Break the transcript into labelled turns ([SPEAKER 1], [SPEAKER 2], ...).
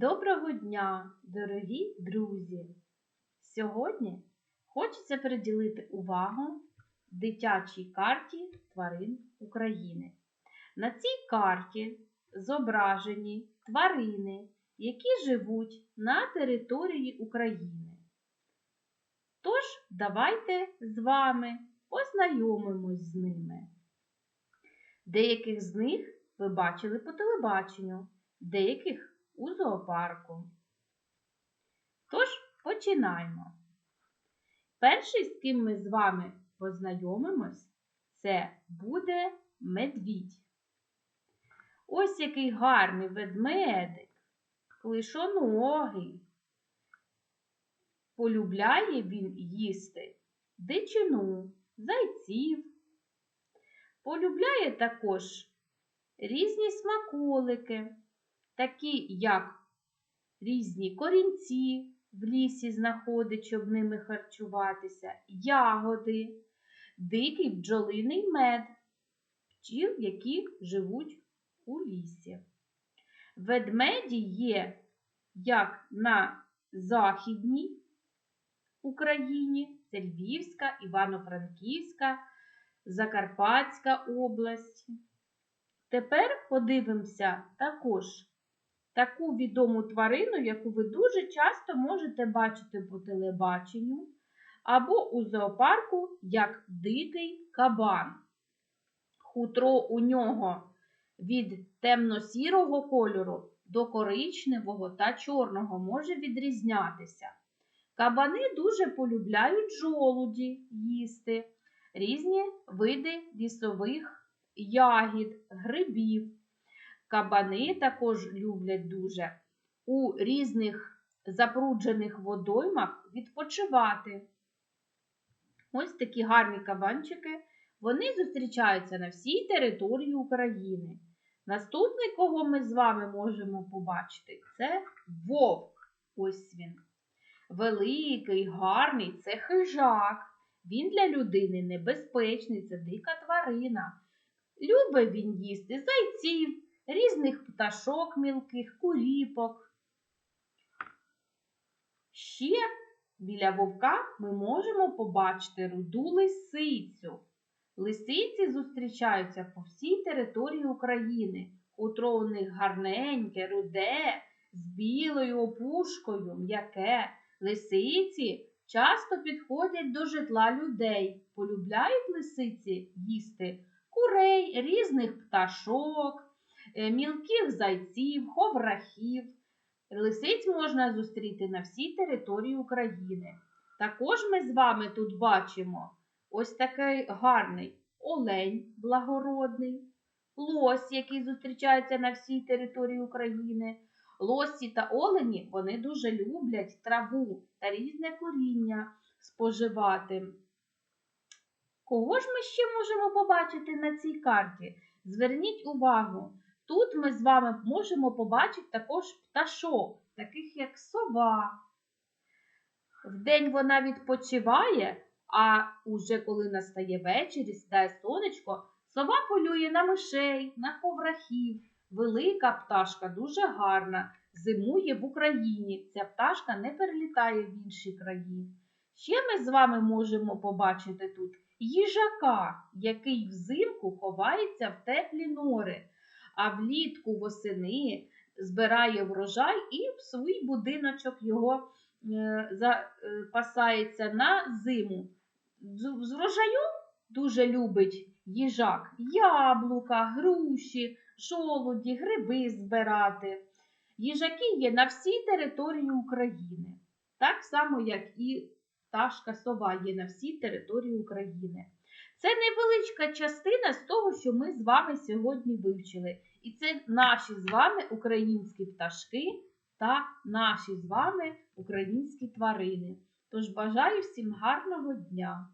[SPEAKER 1] Доброго дня, дорогі друзі! Сьогодні хочеться приділити увагу дитячій карті тварин України. На цій карті зображені тварини, які живуть на території України. Тож, давайте з вами познайомимось з ними. Деяких з них ви бачили по телебаченню, деяких у зоопарку. Тож починаємо. Перший, з ким ми з вами познайомимось, це буде медвідь. Ось який гарний ведмедик, клишоногий. Полюбляє він їсти дичину, зайців. Полюбляє також різні смаколики, такі як різні корінці в лісі знаходить, щоб ними харчуватися, ягоди, дикий бджолиний мед, пчіл, які живуть у лісі. Ведмеді є як на Західній Україні, це Львівська, Івано-Франківська, Закарпатська область. Тепер подивимося також таку відому тварину, яку ви дуже часто можете бачити по телебаченню або у зоопарку як дикий кабан. Хутро у нього від темно-сірого кольору до коричневого та чорного може відрізнятися. Кабани дуже полюбляють жолуді їсти, різні види лісових ягід, грибів. Кабани також люблять дуже у різних запруджених водоймах відпочивати. Ось такі гарні кабанчики. Вони зустрічаються на всій території України. Наступний, кого ми з вами можемо побачити, це вовк. Ось він. Великий, гарний це хижак. Він для людини небезпечний, це дика тварина. Любить він їсти зайців, різних пташок мілких, куріпок. Ще біля вовка ми можемо побачити руду лисицю. Лисиці зустрічаються по всій території України. Хутро у них гарненьке, руде, з білою опушкою, м'яке. Лисиці часто підходять до житла людей, полюбляють лисиці їсти курей, різних пташок, мілких зайців, ховрахів. Лисиць можна зустріти на всій території України. Також ми з вами тут бачимо ось такий гарний олень благородний, лось, який зустрічається на всій території України. Лосі та олені вони дуже люблять траву та різне коріння споживати. Кого ж ми ще можемо побачити на цій карті? Зверніть увагу, тут ми з вами можемо побачити також пташок, таких як сова. Вдень вона відпочиває, а уже коли настає вечір і сідає сонечко, сова полює на мишей, на ховрахів. Велика пташка дуже гарна, зимує в Україні. Ця пташка не перелітає в інші краї. Ще ми з вами можемо побачити тут їжака, який взимку ховається в теплі нори, а влітку восени збирає врожай і в свій будиночок його е, запасається на зиму. З врожаю дуже любить їжак яблука, груші, жолуді, гриби збирати. Їжаки є на всій території України, так само, як і пташка сова є на всій території України. Це невеличка частина з того, що ми з вами сьогодні вивчили. І це наші з вами українські пташки та наші з вами українські тварини. Тож бажаю всім гарного дня!